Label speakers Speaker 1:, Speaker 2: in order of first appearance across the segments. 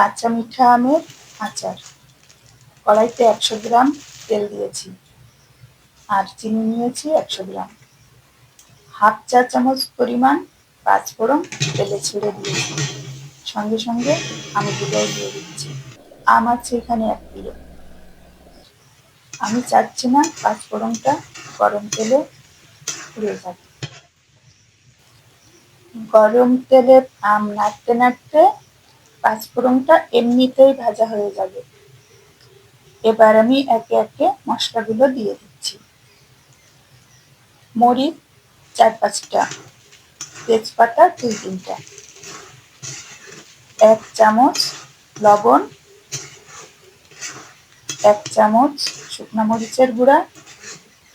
Speaker 1: কাঁচা মিঠা আমের আচার। কড়াইতে একশো গ্রাম তেল দিয়েছি আর চিনি নিয়েছি একশো গ্রাম। হাফ চা চামচ পরিমাণ পাঁচফোড়ন তেলে ছেড়ে দিয়েছি। সঙ্গে সঙ্গে আমি গুলোও দিয়ে দিচ্ছি। আম আছে এখানে এক কিলো। আমি চাচ্ছি না পাঁচফোড়নটা গরম তেলে পুড়ে যাবে গরম তেলে আম নাড়তে নাড়তে পাঁচফোড়নটা এমনিতেই ভাজা হয়ে যাবে। এবার আমি একে একে মশলাগুলো দিয়ে দিচ্ছি। মরিচ, চার পাঁচটা, তেজপাতা, দুই তিনটা। এক চামচ লবণ, এক চামচ শুকনো মরিচের গুঁড়া,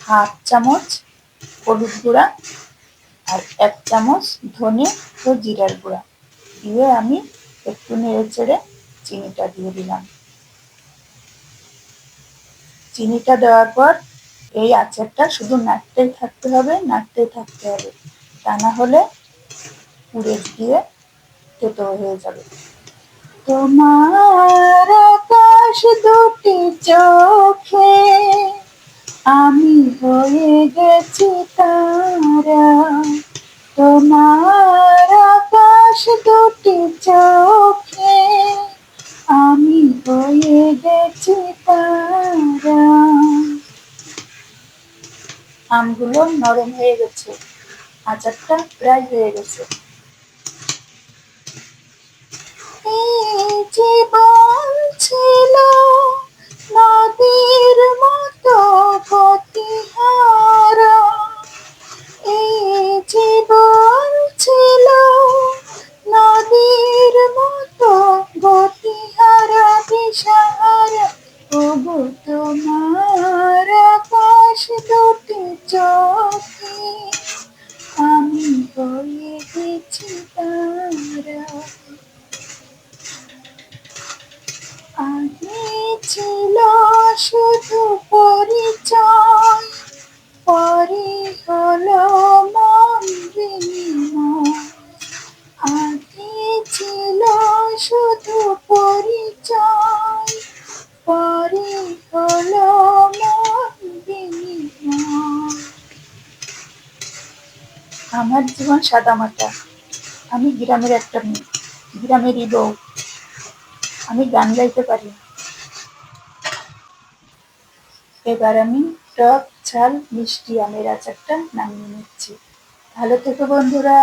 Speaker 1: হাফ চামচ হলুদ গুঁড়া আর এক চামচ ধনে ও জিরার গুঁড়া। দিয়ে আমি একটু নেড়ে চেড়ে চিনিটা দিয়ে দিলাম। চিনিটা দেওয়ার পর এই আচারটা শুধু নাড়তেই থাকতে হবে, নাড়তেই থাকতে হবে। তা না হলে পুড়ে গিয়ে তেতো হয়ে যাবে। তোমার আকাশ দুটি চোখে আমি হয়ে গেছি তারা আমগুলো নরম হয়ে গেছে। আচারটা প্রায় হয়ে গেছে। জীবন ছিল নদীর মতো গতিহারা এই জীবন ছিল নদীর মতো গতিহারা দিশাহারা তবু তোমার গেছি তারা আগে ছিল শুধু পরিচয় পরে হলো মন আগে ছিল শুধু পরিচয় পরে হলো আমার জীবন সাদামাটা আমি গ্রামের একটা মেয়ে, গ্রামেরই বউ। আমি গান গাইতে পারি। এবার আমি টক ঝাল মিষ্টি আমের আচারটা নামিয়ে নিচ্ছি। ভালো থেকো বন্ধুরা।